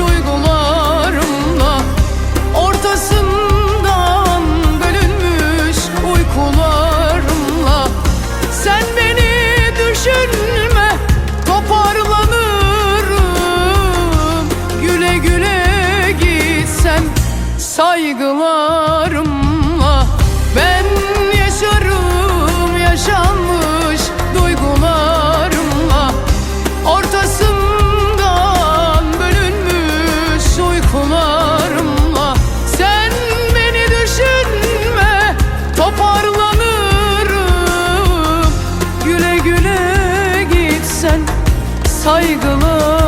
duygularımla Ortasından bölünmüş uykularımla. Sen beni düşünme toparlanırım. Güle güle gitsem saygılar. saygılı